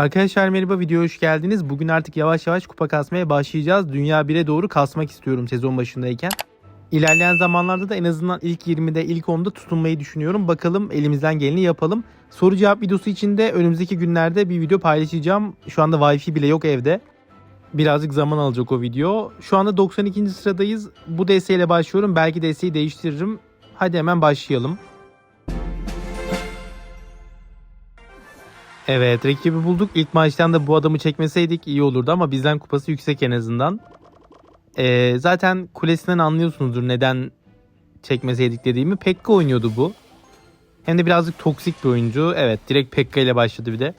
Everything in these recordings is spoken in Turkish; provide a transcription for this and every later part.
Arkadaşlar merhaba videoya hoş geldiniz. Bugün artık yavaş yavaş kupa kasmaya başlayacağız. Dünya 1'e doğru kasmak istiyorum sezon başındayken. İlerleyen zamanlarda da en azından ilk 20'de ilk 10'da tutunmayı düşünüyorum. Bakalım elimizden geleni yapalım. Soru cevap videosu için de önümüzdeki günlerde bir video paylaşacağım. Şu anda wifi bile yok evde. Birazcık zaman alacak o video. Şu anda 92. sıradayız. Bu DS ile başlıyorum. Belki DS'yi değiştiririm. Hadi hemen başlayalım. Evet rakibi bulduk. İlk maçtan da bu adamı çekmeseydik iyi olurdu ama bizden kupası yüksek en azından. Ee, zaten kulesinden anlıyorsunuzdur neden çekmeseydik dediğimi. Pekka oynuyordu bu. Hem de birazcık toksik bir oyuncu. Evet direkt Pekka ile başladı bir de.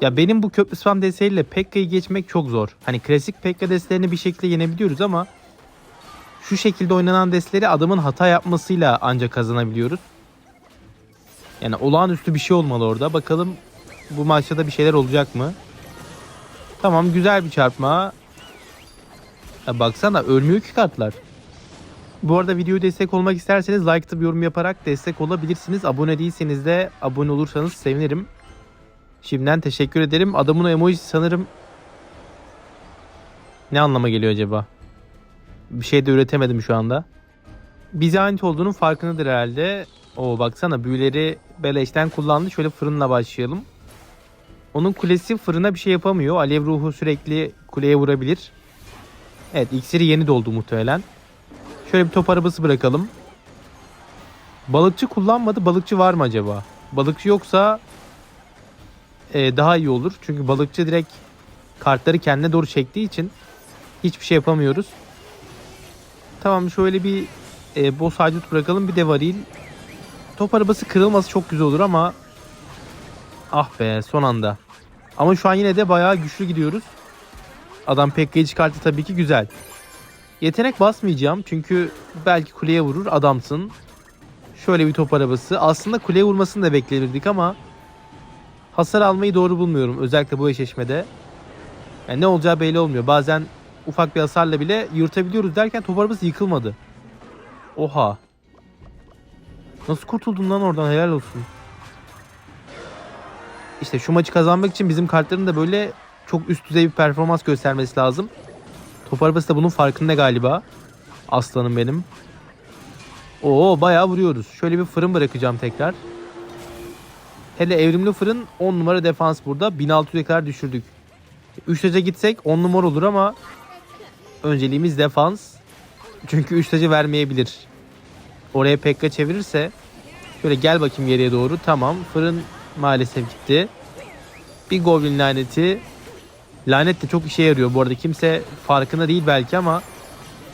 Ya benim bu köprü spam desteğiyle Pekka'yı geçmek çok zor. Hani klasik Pekka destelerini bir şekilde yenebiliyoruz ama şu şekilde oynanan desteleri adamın hata yapmasıyla ancak kazanabiliyoruz. Yani olağanüstü bir şey olmalı orada. Bakalım bu maçta da bir şeyler olacak mı? Tamam güzel bir çarpma. Ya baksana ölmüyor ki kartlar. Bu arada videoyu destek olmak isterseniz like atıp yorum yaparak destek olabilirsiniz. Abone değilseniz de abone olursanız sevinirim. Şimdiden teşekkür ederim. Adamın emoji sanırım ne anlama geliyor acaba? Bir şey de üretemedim şu anda. Bize ait olduğunun farkındadır herhalde. O baksana büyüleri beleşten kullandı. Şöyle fırınla başlayalım. Onun kulesi fırına bir şey yapamıyor. Alev ruhu sürekli kuleye vurabilir. Evet iksiri yeni doldu muhtemelen. Şöyle bir top arabası bırakalım. Balıkçı kullanmadı. Balıkçı var mı acaba? Balıkçı yoksa e, daha iyi olur. Çünkü balıkçı direkt kartları kendine doğru çektiği için hiçbir şey yapamıyoruz. Tamam şöyle bir e, boss haydut bırakalım. Bir de varil. Top arabası kırılması çok güzel olur ama ah be son anda. Ama şu an yine de bayağı güçlü gidiyoruz. Adam Pekka'yı çıkarttı tabii ki güzel. Yetenek basmayacağım çünkü belki kuleye vurur adamsın. Şöyle bir top arabası. Aslında kuleye vurmasını da beklenirdik ama hasar almayı doğru bulmuyorum. Özellikle bu eşleşmede. Yani ne olacağı belli olmuyor. Bazen ufak bir hasarla bile yırtabiliyoruz derken top arabası yıkılmadı. Oha. Nasıl kurtuldun lan oradan helal olsun. İşte şu maçı kazanmak için bizim kartların da böyle çok üst düzey bir performans göstermesi lazım. Top arabası da bunun farkında galiba. Aslanım benim. Oo bayağı vuruyoruz. Şöyle bir fırın bırakacağım tekrar. Hele evrimli fırın 10 numara defans burada. 1600'e kadar düşürdük. 3 gitsek 10 numara olur ama önceliğimiz defans. Çünkü 3 vermeyebilir. Oraya Pekka çevirirse şöyle gel bakayım geriye doğru. Tamam fırın maalesef gitti. Bir goblin laneti. Lanet de çok işe yarıyor bu arada. Kimse farkında değil belki ama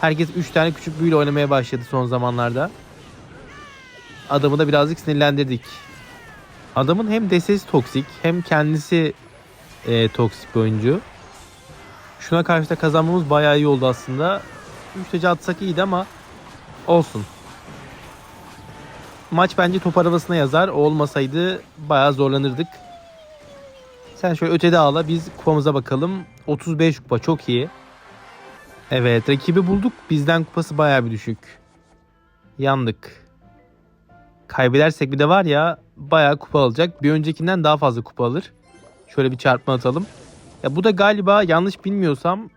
herkes 3 tane küçük büyüyle oynamaya başladı son zamanlarda. Adamı da birazcık sinirlendirdik. Adamın hem desesi toksik hem kendisi e, toksik bir oyuncu. Şuna karşı da kazanmamız bayağı iyi oldu aslında. 3 atsak iyiydi ama olsun maç bence top arabasına yazar. O olmasaydı bayağı zorlanırdık. Sen şöyle ötede ağla biz kupamıza bakalım. 35 kupa çok iyi. Evet rakibi bulduk. Bizden kupası bayağı bir düşük. Yandık. Kaybedersek bir de var ya bayağı kupa alacak. Bir öncekinden daha fazla kupa alır. Şöyle bir çarpma atalım. Ya bu da galiba yanlış bilmiyorsam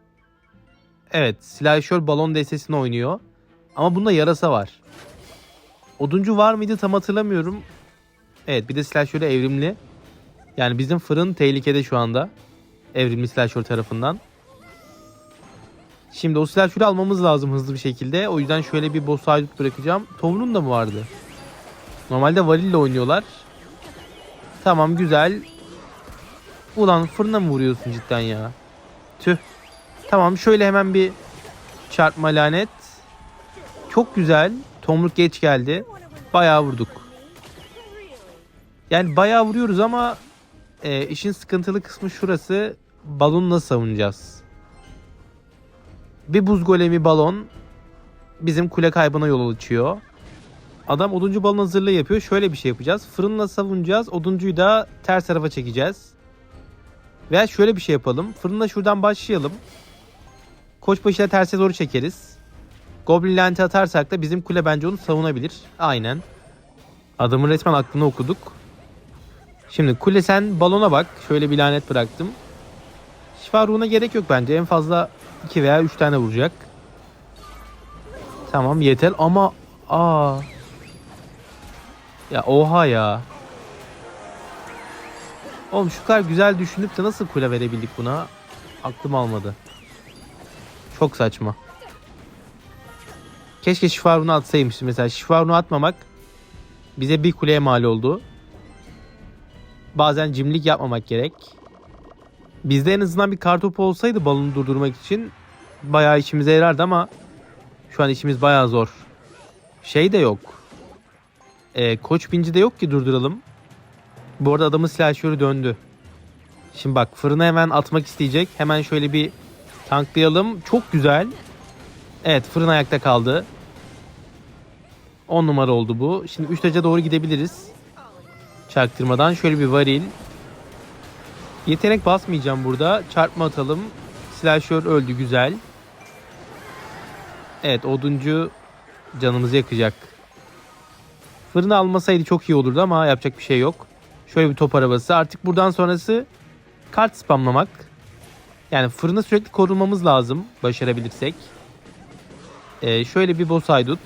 evet silahşör balon destesini oynuyor. Ama bunda yarasa var. Oduncu var mıydı tam hatırlamıyorum. Evet bir de silahşörü evrimli. Yani bizim fırın tehlikede şu anda. Evrimli silahşör tarafından. Şimdi o silahşörü almamız lazım hızlı bir şekilde. O yüzden şöyle bir boss haydut bırakacağım. Tomrun da mı vardı? Normalde varil ile oynuyorlar. Tamam güzel. Ulan fırına mı vuruyorsun cidden ya? Tüh. Tamam şöyle hemen bir çarpma lanet. Çok güzel. Tomruk geç geldi. Bayağı vurduk. Yani bayağı vuruyoruz ama e, işin sıkıntılı kısmı şurası. Balonu nasıl savunacağız? Bir buz golemi balon bizim kule kaybına yol açıyor. Adam oduncu balon hazırlığı yapıyor. Şöyle bir şey yapacağız. Fırınla savunacağız. Oduncuyu da ters tarafa çekeceğiz. Veya şöyle bir şey yapalım. Fırınla şuradan başlayalım. Koçbaşıyla terse doğru çekeriz. Goblin lenti atarsak da bizim kule bence onu savunabilir. Aynen. Adamın resmen aklını okuduk. Şimdi kule sen balona bak. Şöyle bir lanet bıraktım. Şifa ruhuna gerek yok bence. En fazla 2 veya 3 tane vuracak. Tamam yeter ama aa. Ya oha ya. Oğlum şu kadar güzel düşünüp de nasıl kule verebildik buna? Aklım almadı. Çok saçma. Keşke şifa ruhunu atsaymışız. Mesela şifa ruhunu atmamak bize bir kuleye mal oldu. Bazen cimlik yapmamak gerek. Bizde en azından bir kartopu olsaydı balonu durdurmak için bayağı işimize yarardı ama şu an işimiz bayağı zor. Şey de yok. Ee, koç binci de yok ki durduralım. Bu arada adamın silahşörü döndü. Şimdi bak fırına hemen atmak isteyecek. Hemen şöyle bir tanklayalım. Çok güzel. Evet fırın ayakta kaldı. 10 numara oldu bu. Şimdi 3 taca doğru gidebiliriz. Çaktırmadan şöyle bir varil. Yetenek basmayacağım burada. Çarpma atalım. Silahşör öldü güzel. Evet oduncu canımızı yakacak. Fırını almasaydı çok iyi olurdu ama yapacak bir şey yok. Şöyle bir top arabası. Artık buradan sonrası kart spamlamak. Yani fırını sürekli korumamız lazım başarabilirsek. Ee, şöyle bir boss haydut.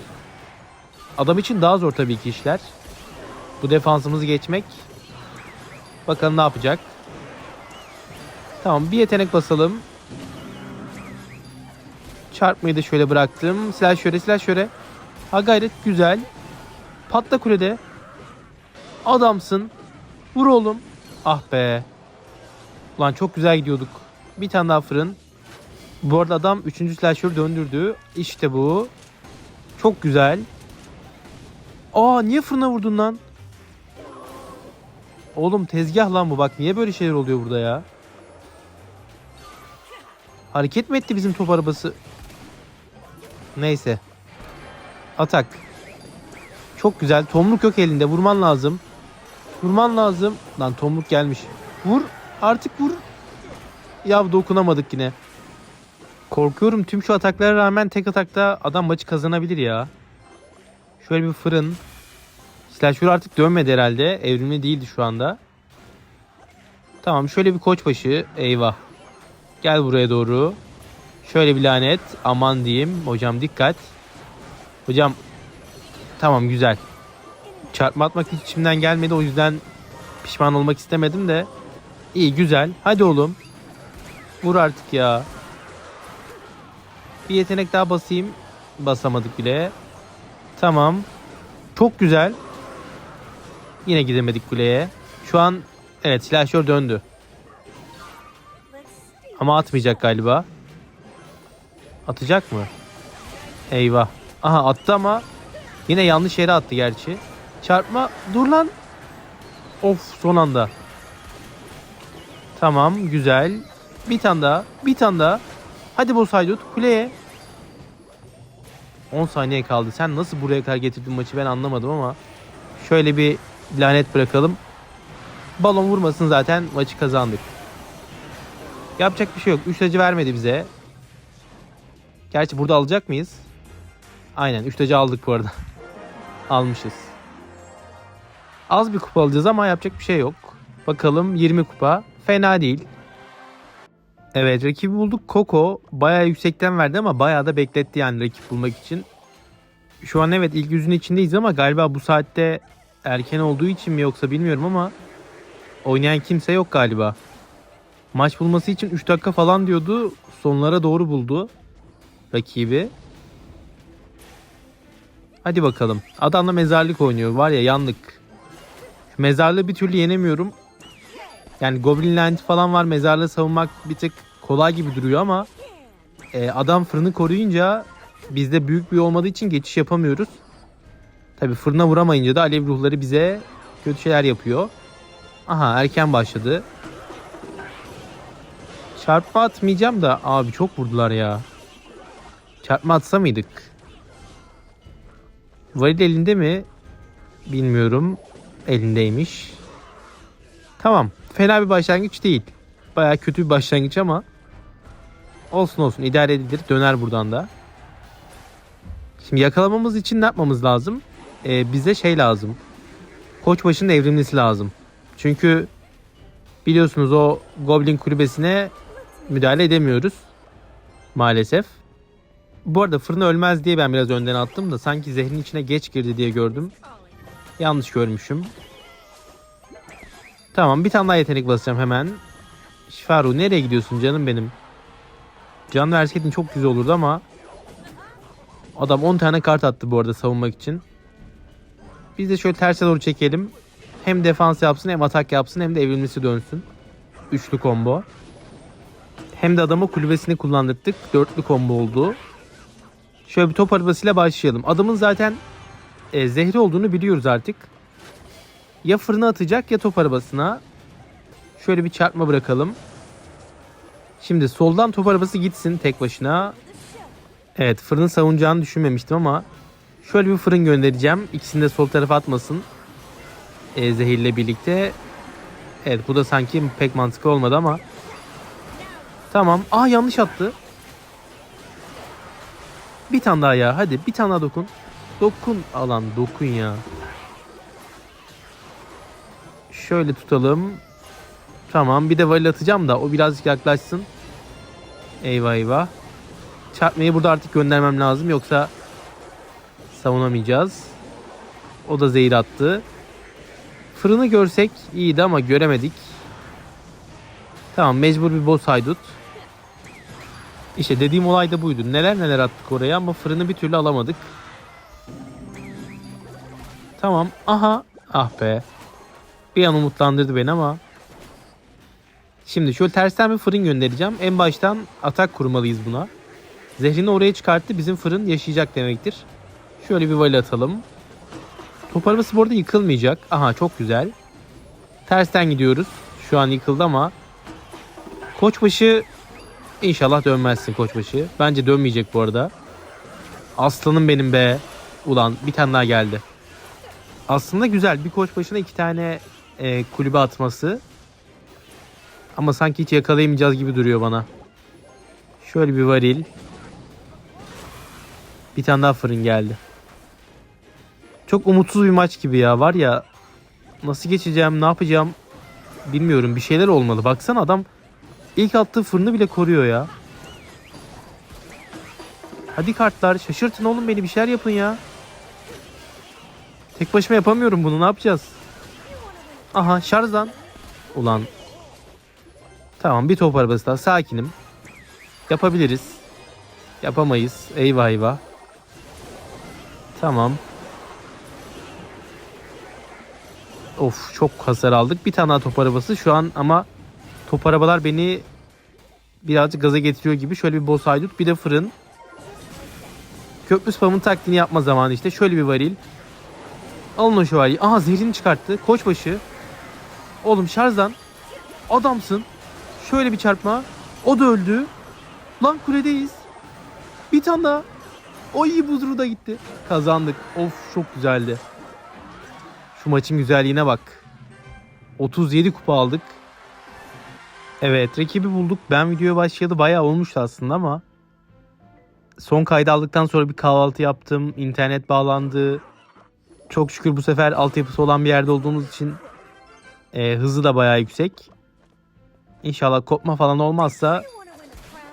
Adam için daha zor tabii ki işler. Bu defansımızı geçmek. Bakalım ne yapacak. Tamam bir yetenek basalım. Çarpmayı da şöyle bıraktım. Silah şöyle silah şöyle. Ha gayret güzel. Patla kulede. Adamsın. Vur oğlum. Ah be. Ulan çok güzel gidiyorduk. Bir tane daha fırın. Bu arada adam 3. slasher'ı döndürdü. İşte bu. Çok güzel. Aa niye fırına vurdun lan? Oğlum tezgah lan bu bak niye böyle şeyler oluyor burada ya? Hareket mi etti bizim top arabası? Neyse. Atak. Çok güzel. Tomruk yok elinde. Vurman lazım. Vurman lazım. Lan tomruk gelmiş. Vur. Artık vur. Ya dokunamadık yine. Korkuyorum tüm şu ataklara rağmen tek atakta adam maçı kazanabilir ya. Şöyle bir fırın. Slasher artık dönmedi herhalde. Evrimli değildi şu anda. Tamam şöyle bir koçbaşı. Eyvah. Gel buraya doğru. Şöyle bir lanet. Aman diyeyim. Hocam dikkat. Hocam. Tamam güzel. Çarpma atmak hiç içimden gelmedi. O yüzden pişman olmak istemedim de. İyi güzel. Hadi oğlum. Vur artık ya. Bir yetenek daha basayım. Basamadık bile. Tamam. Çok güzel. Yine gidemedik kuleye. Şu an evet silahşör döndü. Ama atmayacak galiba. Atacak mı? Eyvah. Aha attı ama yine yanlış yere attı gerçi. Çarpma. Dur lan. Of son anda. Tamam güzel. Bir tane daha. Bir tane daha. Hadi boss haydut kuleye. 10 saniye kaldı. Sen nasıl buraya kadar getirdin maçı ben anlamadım ama. Şöyle bir lanet bırakalım. Balon vurmasın zaten maçı kazandık. Yapacak bir şey yok. 3 acı vermedi bize. Gerçi burada alacak mıyız? Aynen 3 acı aldık bu arada. Almışız. Az bir kupa alacağız ama yapacak bir şey yok. Bakalım 20 kupa. Fena değil. Evet rakibi bulduk. Coco bayağı yüksekten verdi ama bayağı da bekletti yani rakip bulmak için. Şu an evet ilk yüzün içindeyiz ama galiba bu saatte erken olduğu için mi yoksa bilmiyorum ama oynayan kimse yok galiba. Maç bulması için 3 dakika falan diyordu. Sonlara doğru buldu rakibi. Hadi bakalım. Adamla mezarlık oynuyor. Var ya yandık. Şu mezarlığı bir türlü yenemiyorum. Yani Goblin Land falan var. Mezarlığı savunmak bir tık kolay gibi duruyor ama e, adam fırını koruyunca bizde büyük bir olmadığı için geçiş yapamıyoruz. Tabi fırına vuramayınca da alev ruhları bize kötü şeyler yapıyor. Aha erken başladı. Çarpma atmayacağım da abi çok vurdular ya. Çarpma atsa mıydık? Varil elinde mi? Bilmiyorum. Elindeymiş. Tamam. Fena bir başlangıç değil. Baya kötü bir başlangıç ama olsun olsun idare edilir. Döner buradan da. Şimdi yakalamamız için ne yapmamız lazım? Ee, bize şey lazım. Koçbaşı'nın evrimlisi lazım. Çünkü biliyorsunuz o Goblin kulübesine müdahale edemiyoruz. Maalesef. Bu arada fırına ölmez diye ben biraz önden attım da sanki zehrin içine geç girdi diye gördüm. Yanlış görmüşüm. Tamam bir tane daha yetenek basacağım hemen. Şifaru nereye gidiyorsun canım benim? Can verseydin çok güzel olurdu ama adam 10 tane kart attı bu arada savunmak için. Biz de şöyle terse doğru çekelim. Hem defans yapsın hem atak yapsın hem de evrilmesi dönsün. Üçlü combo. Hem de adama kulübesini kullandırdık. Dörtlü combo oldu. Şöyle bir top arabasıyla başlayalım. Adamın zaten e, zehri olduğunu biliyoruz artık. Ya fırına atacak ya top arabasına. Şöyle bir çarpma bırakalım. Şimdi soldan top arabası gitsin tek başına. Evet fırını savunacağını düşünmemiştim ama şöyle bir fırın göndereceğim. İkisini de sol tarafa atmasın. E, zehirle birlikte. Evet bu da sanki pek mantıklı olmadı ama. Tamam. Aa yanlış attı. Bir tane daha ya. Hadi bir tane daha dokun. Dokun alan dokun ya. Şöyle tutalım. Tamam bir de valil atacağım da o birazcık yaklaşsın. Eyvah eyvah. Çarpmayı burada artık göndermem lazım yoksa savunamayacağız. O da zehir attı. Fırını görsek iyiydi ama göremedik. Tamam mecbur bir boss haydut. İşte dediğim olay da buydu. Neler neler attık oraya ama fırını bir türlü alamadık. Tamam. Aha. Ah be. Bir an umutlandırdı beni ama. Şimdi şöyle tersten bir fırın göndereceğim. En baştan atak kurmalıyız buna. Zehrini oraya çıkarttı. Bizim fırın yaşayacak demektir. Şöyle bir vali atalım. Top arabası bu arada yıkılmayacak. Aha çok güzel. Tersten gidiyoruz. Şu an yıkıldı ama. Koçbaşı inşallah dönmezsin koçbaşı. Bence dönmeyecek bu arada. Aslanım benim be. Ulan bir tane daha geldi. Aslında güzel. Bir koç başına iki tane e, kulübe atması. Ama sanki hiç yakalayamayacağız gibi duruyor bana. Şöyle bir varil. Bir tane daha fırın geldi. Çok umutsuz bir maç gibi ya. Var ya nasıl geçeceğim, ne yapacağım bilmiyorum. Bir şeyler olmalı. Baksana adam ilk attığı fırını bile koruyor ya. Hadi kartlar şaşırtın oğlum beni bir şeyler yapın ya. Tek başıma yapamıyorum bunu ne yapacağız? Aha şarjdan. Ulan. Tamam bir top arabası daha sakinim. Yapabiliriz. Yapamayız. Eyvah eyvah. Tamam. Of çok hasar aldık. Bir tane daha top arabası şu an ama top arabalar beni birazcık gaza getiriyor gibi. Şöyle bir boss haydut bir de fırın. Köprü spamın taktiğini yapma zamanı işte. Şöyle bir varil. Alın o şövalyeyi. Aha zehrini çıkarttı. Koçbaşı. Oğlum şarjdan. Adamsın. Şöyle bir çarpma. O da öldü. Lan kuledeyiz. Bir tane daha. O iyi buzru da gitti. Kazandık. Of çok güzeldi. Şu maçın güzelliğine bak. 37 kupa aldık. Evet rakibi bulduk. Ben videoya başlayalı bayağı olmuştu aslında ama son kaydı aldıktan sonra bir kahvaltı yaptım. İnternet bağlandı. Çok şükür bu sefer altyapısı olan bir yerde olduğumuz için e, hızı da bayağı yüksek. İnşallah kopma falan olmazsa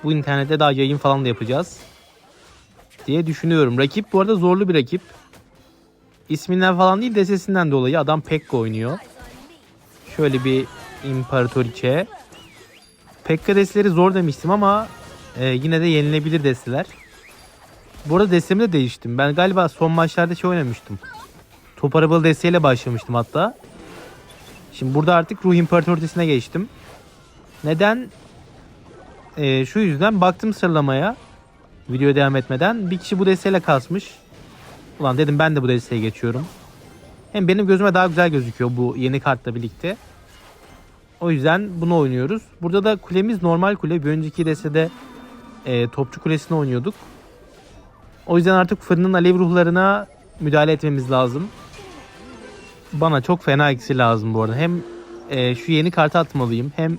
bu internette daha yayın falan da yapacağız diye düşünüyorum. Rakip bu arada zorlu bir rakip. İsminden falan değil desesinden dolayı adam Pekka oynuyor. Şöyle bir İmparatoriçe. Pekka desteleri zor demiştim ama e, yine de yenilebilir desteler. Bu arada destemi de değiştim. Ben galiba son maçlarda şey oynamıştım. Top arabalı desteğiyle başlamıştım hatta. Şimdi burada artık ruh imparatoriçesine geçtim. Neden? Ee, şu yüzden baktım sıralamaya. Video devam etmeden. Bir kişi bu desteğiyle kasmış. Ulan dedim ben de bu desteğe geçiyorum. Hem benim gözüme daha güzel gözüküyor bu yeni kartla birlikte. O yüzden bunu oynuyoruz. Burada da kulemiz normal kule. Bir önceki destede e, topçu kulesini oynuyorduk. O yüzden artık fırının alev ruhlarına müdahale etmemiz lazım. Bana çok fena eksi lazım bu arada. Hem e, şu yeni kartı atmalıyım. Hem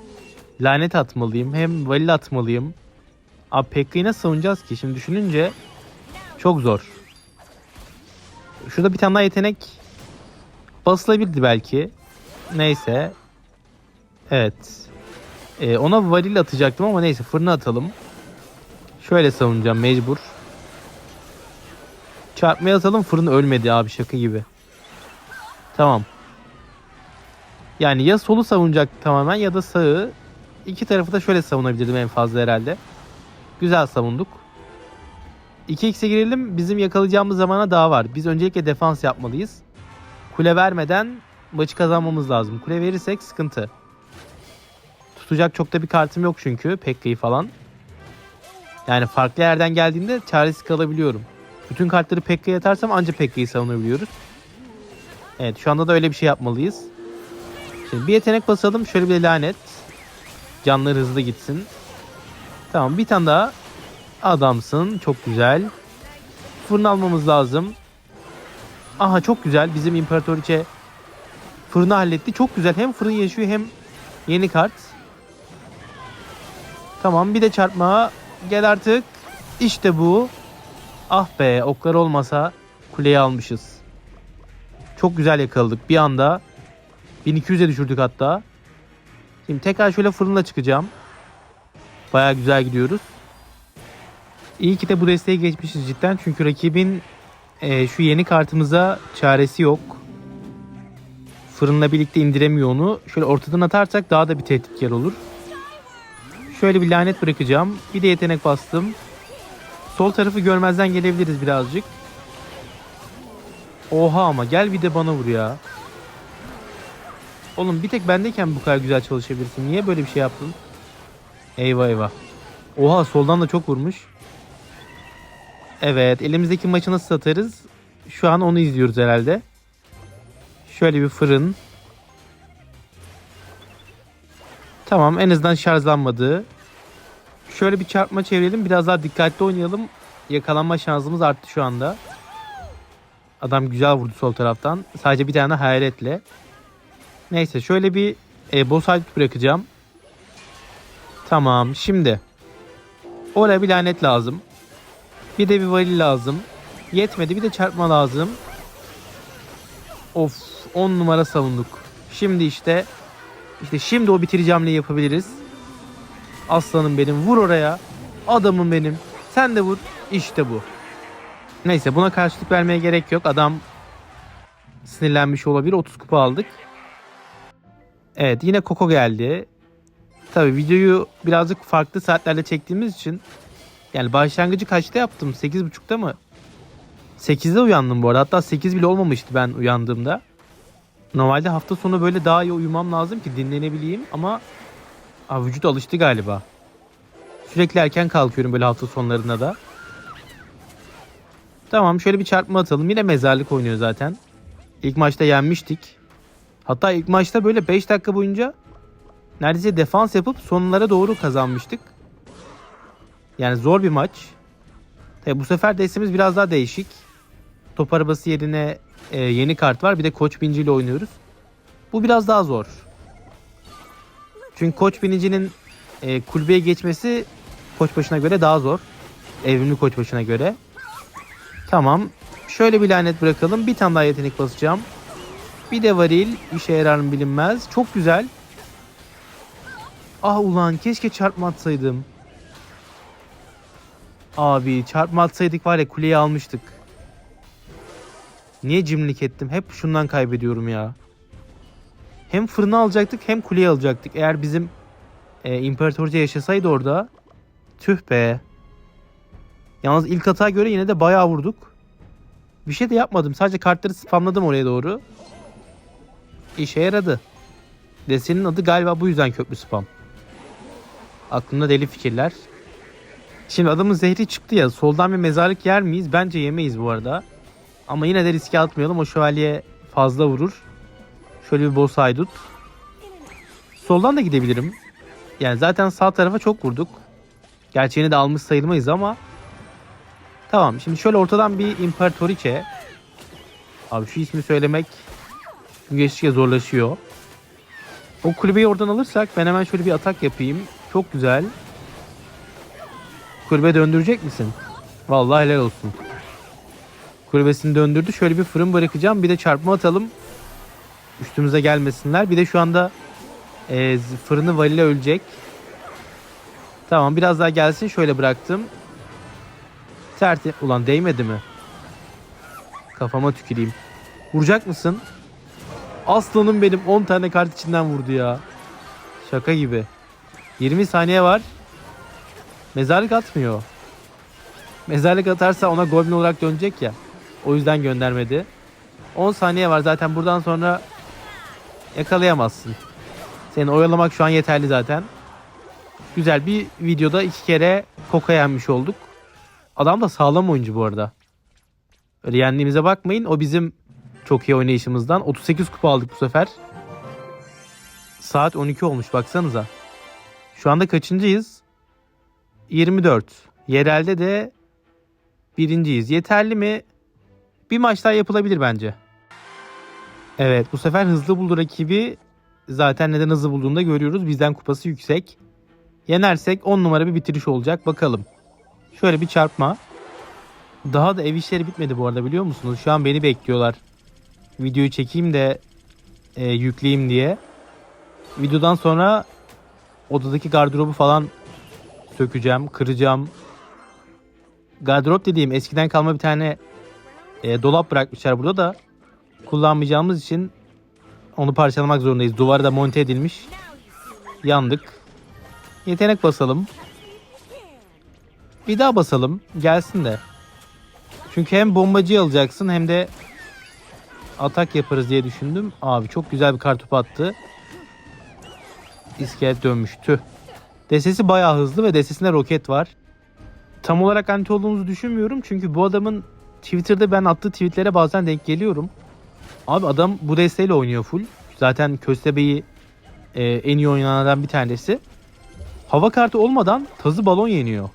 lanet atmalıyım. Hem valil atmalıyım. Abi Pekka'yı nasıl savunacağız ki? Şimdi düşününce çok zor. Şurada bir tane daha yetenek basılabilirdi belki. Neyse. Evet. Ee, ona varil atacaktım ama neyse fırına atalım. Şöyle savunacağım mecbur. Çarpmaya atalım fırın ölmedi abi şaka gibi. Tamam. Yani ya solu savunacak tamamen ya da sağı. İki tarafı da şöyle savunabilirdim en fazla herhalde. Güzel savunduk. 2x'e girelim. Bizim yakalayacağımız zamana daha var. Biz öncelikle defans yapmalıyız. Kule vermeden maçı kazanmamız lazım. Kule verirsek sıkıntı. Tutacak çok da bir kartım yok çünkü. Pekka'yı falan. Yani farklı yerden geldiğinde çaresiz kalabiliyorum. Bütün kartları Pekka'ya atarsam ancak Pekka'yı savunabiliyoruz. Evet şu anda da öyle bir şey yapmalıyız. Şimdi bir yetenek basalım. Şöyle bir lanet. Canları hızlı gitsin. Tamam bir tane daha. Adamsın. Çok güzel. Fırın almamız lazım. Aha çok güzel. Bizim İmparatoriçe fırını halletti. Çok güzel. Hem fırın yaşıyor hem yeni kart. Tamam bir de çarpma. Gel artık. İşte bu. Ah be oklar olmasa kuleyi almışız. Çok güzel yakaladık bir anda. 1200'e düşürdük hatta. Şimdi tekrar şöyle fırınla çıkacağım. Baya güzel gidiyoruz. İyi ki de bu desteği geçmişiz cidden. Çünkü rakibin e, şu yeni kartımıza çaresi yok. Fırınla birlikte indiremiyor onu. Şöyle ortadan atarsak daha da bir tehditkar olur. Şöyle bir lanet bırakacağım. Bir de yetenek bastım. Sol tarafı görmezden gelebiliriz birazcık. Oha ama gel bir de bana vur ya. Oğlum bir tek bendeyken bu kadar güzel çalışabilirsin. Niye böyle bir şey yaptın? Eyvah eyvah. Oha soldan da çok vurmuş. Evet elimizdeki maçı nasıl satarız? Şu an onu izliyoruz herhalde. Şöyle bir fırın. Tamam en azından şarjlanmadı. Şöyle bir çarpma çevirelim. Biraz daha dikkatli oynayalım. Yakalanma şansımız arttı şu anda. Adam güzel vurdu sol taraftan. Sadece bir tane hayaletle. Neyse şöyle bir e, boss fight bırakacağım. Tamam şimdi. Oraya bir lanet lazım. Bir de bir varil lazım. Yetmedi bir de çarpma lazım. Of 10 numara savunduk. Şimdi işte işte şimdi o bitirici hamleyi yapabiliriz. Aslanım benim vur oraya. Adamım benim. Sen de vur. İşte bu. Neyse buna karşılık vermeye gerek yok. Adam sinirlenmiş olabilir. 30 kupa aldık. Evet yine Koko geldi. Tabii videoyu birazcık farklı saatlerde çektiğimiz için yani başlangıcı kaçta yaptım? 8.30'da mı? 8'de uyandım bu arada. Hatta 8 bile olmamıştı ben uyandığımda. Normalde hafta sonu böyle daha iyi uyumam lazım ki dinlenebileyim ama Aa, vücut alıştı galiba. Sürekli erken kalkıyorum böyle hafta sonlarında da. Tamam şöyle bir çarpma atalım. Yine mezarlık oynuyor zaten. İlk maçta yenmiştik. Hatta ilk maçta böyle 5 dakika boyunca neredeyse defans yapıp sonlara doğru kazanmıştık. Yani zor bir maç. Tabi bu sefer destemiz biraz daha değişik. Top arabası yerine e, yeni kart var. Bir de koç binciyle oynuyoruz. Bu biraz daha zor. Çünkü koç binicinin e, kulübeye geçmesi koç başına göre daha zor. Evrimli koç başına göre. Tamam. Şöyle bir lanet bırakalım. Bir tane daha yetenek basacağım. Bir de varil. işe yarar mı bilinmez. Çok güzel. Ah ulan keşke çarpma atsaydım. Abi çarpma atsaydık var ya kuleyi almıştık. Niye cimrilik ettim? Hep şundan kaybediyorum ya. Hem fırını alacaktık hem kuleyi alacaktık. Eğer bizim e, imparatorca yaşasaydı orada. Tüh be. Yalnız ilk hata göre yine de bayağı vurduk. Bir şey de yapmadım. Sadece kartları spamladım oraya doğru. İşe yaradı. Desenin adı galiba bu yüzden köprü spam. Aklımda deli fikirler. Şimdi adamın zehri çıktı ya. Soldan bir mezarlık yer miyiz? Bence yemeyiz bu arada. Ama yine de riske atmayalım. O şövalye fazla vurur. Şöyle bir boss haydut. Soldan da gidebilirim. Yani zaten sağ tarafa çok vurduk. Gerçeğini de almış sayılmayız ama. Tamam şimdi şöyle ortadan bir imparatoriçe. Abi şu ismi söylemek geçtikçe zorlaşıyor. O kulübeyi oradan alırsak ben hemen şöyle bir atak yapayım. Çok güzel. Kulübe döndürecek misin? Vallahi helal olsun. Kulübesini döndürdü. Şöyle bir fırın bırakacağım. Bir de çarpma atalım. Üstümüze gelmesinler. Bir de şu anda z- fırını valile ölecek. Tamam biraz daha gelsin şöyle bıraktım. Terti... Ulan değmedi mi? Kafama tüküreyim. Vuracak mısın? Aslanım benim 10 tane kart içinden vurdu ya. Şaka gibi. 20 saniye var. Mezarlık atmıyor. Mezarlık atarsa ona goblin olarak dönecek ya. O yüzden göndermedi. 10 saniye var zaten buradan sonra yakalayamazsın. Seni oyalamak şu an yeterli zaten. Güzel bir videoda iki kere koka yenmiş olduk. Adam da sağlam oyuncu bu arada. Öyle yendiğimize bakmayın. O bizim çok iyi oynayışımızdan. 38 kupa aldık bu sefer. Saat 12 olmuş baksanıza. Şu anda kaçıncıyız? 24. Yerelde de birinciyiz. Yeterli mi? Bir maç daha yapılabilir bence. Evet bu sefer hızlı buldu rakibi. Zaten neden hızlı bulduğunu da görüyoruz. Bizden kupası yüksek. Yenersek 10 numara bir bitiriş olacak. Bakalım. Şöyle bir çarpma. Daha da ev işleri bitmedi bu arada biliyor musunuz? Şu an beni bekliyorlar. Videoyu çekeyim de e, yükleyeyim diye. Videodan sonra odadaki gardırobu falan sökeceğim, kıracağım. Gardırop dediğim eskiden kalma bir tane e, dolap bırakmışlar burada da kullanmayacağımız için onu parçalamak zorundayız. Duvara da monte edilmiş. Yandık. Yetenek basalım. Bir daha basalım. Gelsin de. Çünkü hem bombacı alacaksın hem de atak yaparız diye düşündüm. Abi çok güzel bir kartopu attı. İskelet dönmüş. Tüh. Desesi bayağı hızlı ve desesinde roket var. Tam olarak anti olduğumuzu düşünmüyorum. Çünkü bu adamın Twitter'da ben attığı tweetlere bazen denk geliyorum. Abi adam bu desteğiyle oynuyor full. Zaten Köstebe'yi e, en iyi oynananlardan bir tanesi. Hava kartı olmadan tazı balon yeniyor.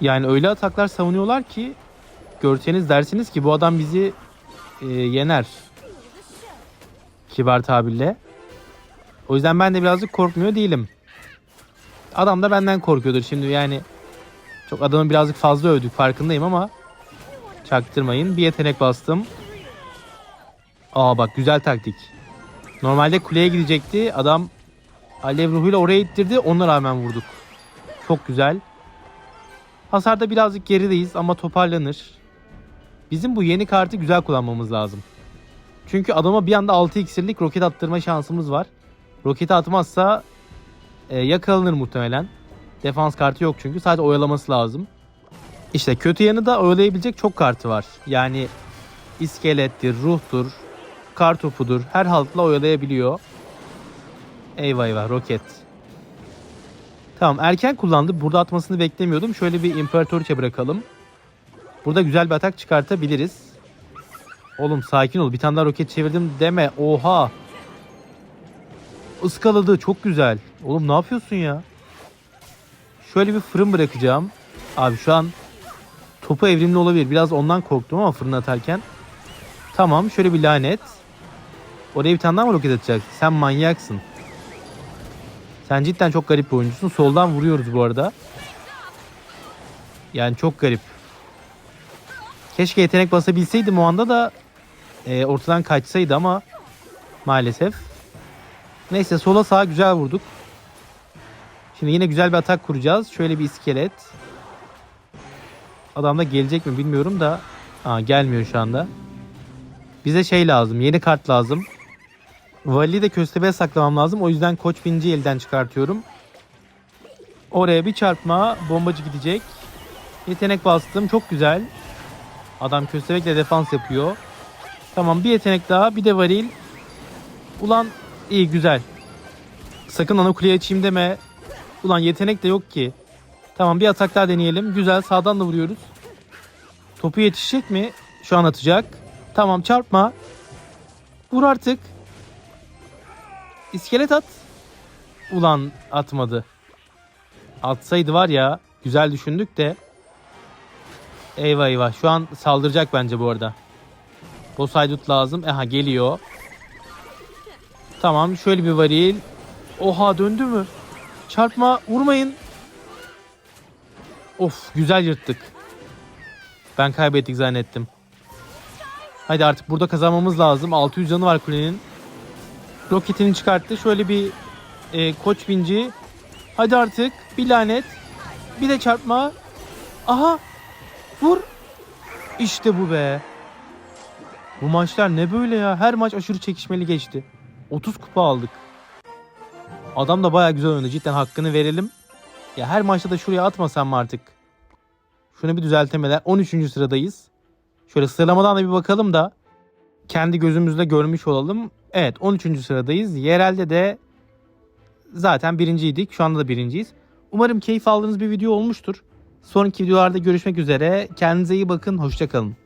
Yani öyle ataklar savunuyorlar ki görseniz dersiniz ki bu adam bizi e, yener. Kibar tabirle. O yüzden ben de birazcık korkmuyor değilim. Adam da benden korkuyordur şimdi yani. Çok adamı birazcık fazla övdük farkındayım ama çaktırmayın. Bir yetenek bastım. Aa bak güzel taktik. Normalde kuleye gidecekti. Adam alev ruhuyla oraya ittirdi. Ona rağmen vurduk. Çok güzel. Hasarda birazcık gerideyiz ama toparlanır. Bizim bu yeni kartı güzel kullanmamız lazım. Çünkü adama bir anda 6 iksirlik roket attırma şansımız var. Roketi atmazsa e, yakalanır muhtemelen. Defans kartı yok çünkü sadece oyalaması lazım. İşte kötü yanı da oyalayabilecek çok kartı var. Yani iskelettir, ruhtur, kartopudur her haltla oyalayabiliyor. Eyvah eyvah roket. Tamam erken kullandı. Burada atmasını beklemiyordum. Şöyle bir imparatoriçe bırakalım. Burada güzel bir atak çıkartabiliriz. Oğlum sakin ol. Bir tane daha roket çevirdim deme. Oha. Iskaladı. Çok güzel. Oğlum ne yapıyorsun ya? Şöyle bir fırın bırakacağım. Abi şu an topu evrimli olabilir. Biraz ondan korktum ama fırın atarken. Tamam şöyle bir lanet. Oraya bir tane daha mı roket atacak? Sen manyaksın. Sen cidden çok garip bir oyuncusun. Soldan vuruyoruz bu arada. Yani çok garip. Keşke yetenek basabilseydim o anda da e, ortadan kaçsaydı ama maalesef. Neyse sola sağa güzel vurduk. Şimdi yine güzel bir atak kuracağız. Şöyle bir iskelet. Adam da gelecek mi bilmiyorum da. Aa, gelmiyor şu anda. Bize şey lazım. Yeni kart lazım. Vali de köstebeğe saklamam lazım. O yüzden Koç Binci elden çıkartıyorum. Oraya bir çarpma. Bombacı gidecek. Yetenek bastım. Çok güzel. Adam köstebekle defans yapıyor. Tamam bir yetenek daha. Bir de varil. Ulan iyi güzel. Sakın ana kuleye açayım deme. Ulan yetenek de yok ki. Tamam bir atak daha deneyelim. Güzel sağdan da vuruyoruz. Topu yetişecek mi? Şu an atacak. Tamam çarpma. Vur artık. İskelet at. Ulan atmadı. Atsaydı var ya güzel düşündük de. Eyvah eyvah. Şu an saldıracak bence bu arada. Boss haydut lazım. Aha geliyor. Tamam şöyle bir varil. Oha döndü mü? Çarpma vurmayın. Of güzel yırttık. Ben kaybettik zannettim. Hadi artık burada kazanmamız lazım. 600 canı var kulenin. Roketini çıkarttı. Şöyle bir e, koç binci. Hadi artık bir lanet. Bir de çarpma. Aha. Vur. İşte bu be. Bu maçlar ne böyle ya? Her maç aşırı çekişmeli geçti. 30 kupa aldık. Adam da baya güzel oynadı. Cidden hakkını verelim. Ya her maçta da şuraya atmasam mı artık? Şunu bir düzeltemeler. 13. sıradayız. Şöyle sıralamadan da bir bakalım da kendi gözümüzle görmüş olalım. Evet 13. sıradayız. Yerelde de zaten birinciydik. Şu anda da birinciyiz. Umarım keyif aldığınız bir video olmuştur. Sonraki videolarda görüşmek üzere. Kendinize iyi bakın. Hoşçakalın.